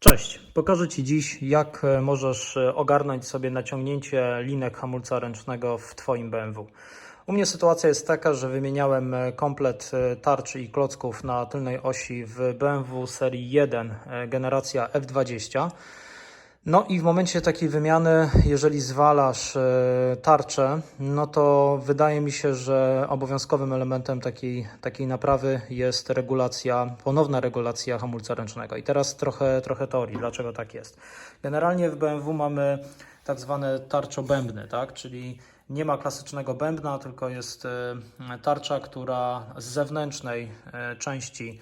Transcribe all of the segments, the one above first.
Cześć, pokażę Ci dziś, jak e, możesz e, ogarnąć sobie naciągnięcie linek hamulca ręcznego w Twoim BMW. U mnie sytuacja jest taka, że wymieniałem e, komplet tarczy i klocków na tylnej osi w BMW serii 1, e, generacja F20. No i w momencie takiej wymiany, jeżeli zwalasz e, tarczę, no to wydaje mi się, że obowiązkowym elementem takiej, takiej naprawy jest regulacja, ponowna regulacja hamulca ręcznego. I teraz trochę, trochę teorii, dlaczego tak jest. Generalnie w BMW mamy tak zwane tarczobębny, tak? czyli nie ma klasycznego bębna, tylko jest e, tarcza, która z zewnętrznej e, części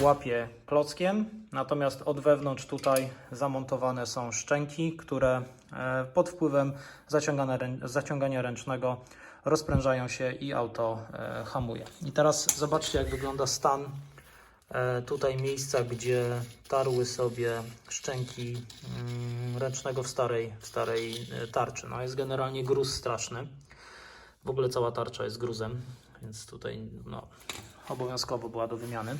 łapie klockiem, natomiast od wewnątrz tutaj zamontowane są szczęki, które e, pod wpływem zaciągania, zaciągania ręcznego rozprężają się i auto e, hamuje. I teraz zobaczcie, jak wygląda stan e, tutaj miejsca, gdzie tarły sobie szczęki mm, ręcznego w starej, w starej tarczy. No jest generalnie gruz straszny. W ogóle cała tarcza jest gruzem, więc tutaj no, obowiązkowo była do wymiany.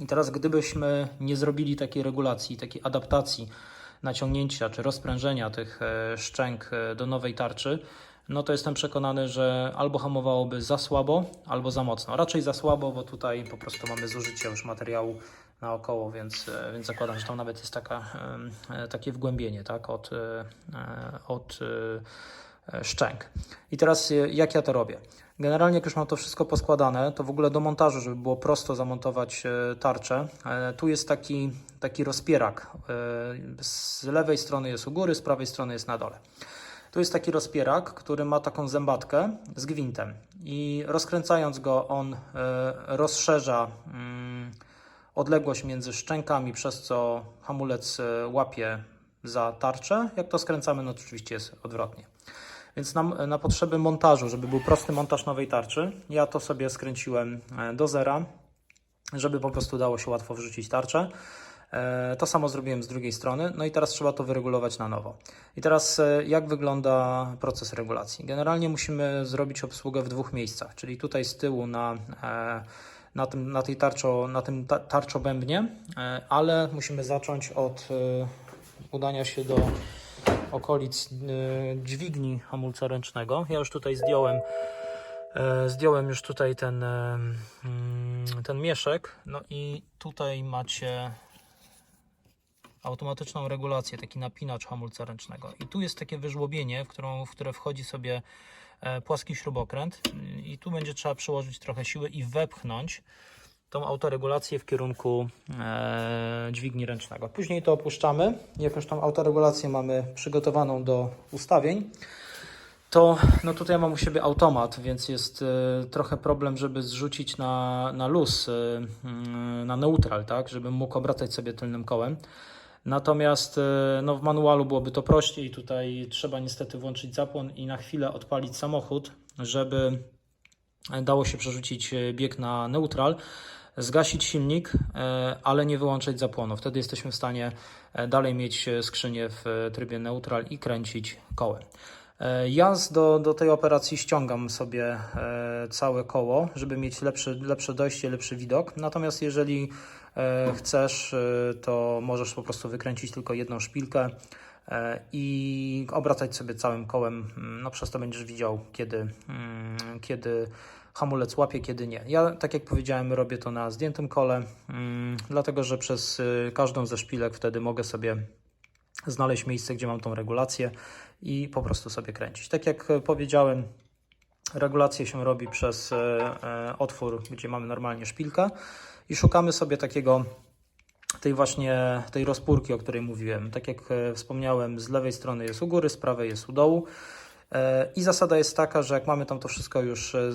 I teraz, gdybyśmy nie zrobili takiej regulacji, takiej adaptacji naciągnięcia czy rozprężenia tych e, szczęk e, do nowej tarczy, no to jestem przekonany, że albo hamowałoby za słabo, albo za mocno. Raczej za słabo, bo tutaj po prostu mamy zużycie już materiału naokoło, więc, e, więc zakładam, że tam nawet jest taka, takie wgłębienie tak, od, od szczęk. I teraz e, jak ja to robię? Generalnie jak już mam to wszystko poskładane, to w ogóle do montażu, żeby było prosto zamontować e, tarczę, e, tu jest taki, taki rozpierak. E, Z lewej strony jest u góry, z prawej strony jest na dole. Tu jest taki rozpierak, który ma taką zębatkę z gwintem i rozkręcając go on e, rozszerza mm, odległość między szczękami, przez co hamulec e, łapie za tarczę. Jak to skręcamy, no to oczywiście jest odwrotnie. Więc na, na potrzeby montażu, żeby był prosty montaż nowej tarczy, ja to sobie skręciłem e, do zera, żeby po prostu dało się łatwo wrzucić tarczę. E, To samo zrobiłem z drugiej strony, no i teraz trzeba to wyregulować na nowo. I teraz e, jak wygląda proces regulacji? Generalnie musimy zrobić obsługę w dwóch miejscach, czyli tutaj z tyłu na, na, tym, na tej tarczo, na tym ta- tarczobębnie, ale musimy zacząć od udania się do okolic e, dźwigni hamulca ręcznego. Ja już tutaj zdjąłem E, Zdjąłem już tutaj ten, e, mm, ten mieszek. No i tutaj macie automatyczną regulację, taki napinacz hamulca ręcznego. I tu jest takie wyżłobienie, w, którą, w które wchodzi sobie e, płaski śrubokręt. I tu będzie trzeba przyłożyć trochę siły i wepchnąć tą autoregulację w kierunku e, dźwigni ręcznego. Później to opuszczamy. Jak już tą autoregulację mamy przygotowaną do ustawień, to no tutaj mam u siebie automat, więc jest e, trochę problem, żeby zrzucić na, na luz, e, mm, na neutral, tak, żebym mógł obracać sobie tylnym kołem. Natomiast e, no, w manualu byłoby to prościej. Tutaj trzeba niestety włączyć zapłon i na chwilę odpalić samochód, żeby dało się przerzucić bieg na neutral, zgasić silnik, e, ale nie wyłączać zapłonu. Wtedy jesteśmy w stanie e, dalej mieć e, skrzynię w trybie neutral i kręcić kołem. Ja do, do tej operacji ściągam sobie całe koło, żeby mieć lepszy, lepsze dojście, lepszy widok. Natomiast jeżeli chcesz, to możesz po prostu wykręcić tylko jedną szpilkę i obracać sobie całym kołem. Mm, No przez to będziesz widział, kiedy, mm, kiedy hamulec łapie, kiedy nie. Ja, tak jak powiedziałem, robię to na zdjętym kole, mm, dlatego że przez y, każdą ze szpilek wtedy mogę sobie znaleźć miejsce, gdzie mam tą regulację i po prostu sobie kręcić. Tak jak e, powiedziałem, regulację się robi przez e, e, otwór, gdzie mamy normalnie szpilkę i szukamy sobie takiego tej właśnie tej rozpórki, o której mówiłem. Tak jak e, wspomniałem, z lewej strony jest u góry, z prawej jest u dołu. E, I zasada jest taka, że jak mamy tam to wszystko już e,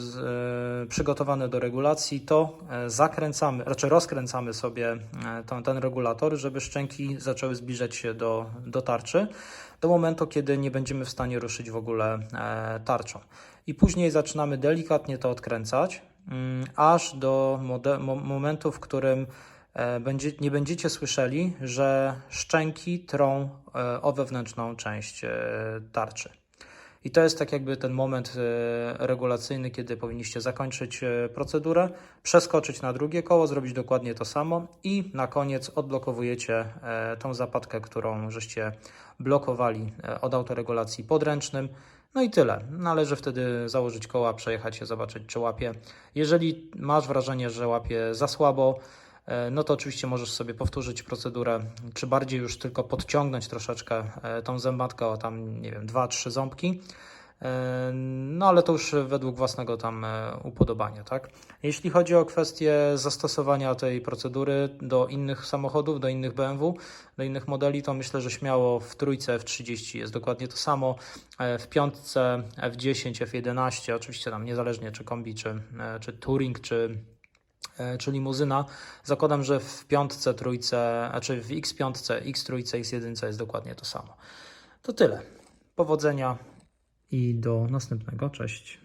przygotowane do regulacji, to zakręcamy, raczej rozkręcamy sobie ten, ten regulator, żeby szczęki zaczęły zbliżać się do, do tarczy, do momentu, kiedy nie będziemy w stanie ruszyć w ogóle tarczą. I później zaczynamy delikatnie to odkręcać, mm, aż do momentu, w którym będzie, nie będziecie słyszeli, że szczęki trą e, o wewnętrzną część e, tarczy. I to jest tak jakby ten moment e, regulacyjny, kiedy powinniście zakończyć e, procedurę, przeskoczyć na drugie koło, zrobić dokładnie to samo i na koniec odblokowujecie e, tą zapadkę, którą żeście blokowali e, od autoregulacji podręcznym. No i tyle. Należy wtedy założyć koła, przejechać się, zobaczyć, czy łapie. Jeżeli masz wrażenie, że łapie za słabo, e, no to oczywiście możesz sobie powtórzyć procedurę, czy bardziej już tylko podciągnąć troszeczkę e, tą zębatkę o tam, nie wiem, dwa, trzy ząbki. E, No ale to już według własnego tam e, upodobania, tak? Jeśli chodzi o kwestię zastosowania tej procedury do innych samochodów, do innych BMW, do innych modeli, to myślę, że śmiało w trójce F30 jest dokładnie to samo. E, W piątce F10, F11, oczywiście tam niezależnie czy kombi, czy, e, czy touring, czy e, czy limuzyna. Zakładam, że w piątce, trójce, a czy w X5, X trójce, X1 jest dokładnie to samo. To tyle. Powodzenia i do następnego. Cześć.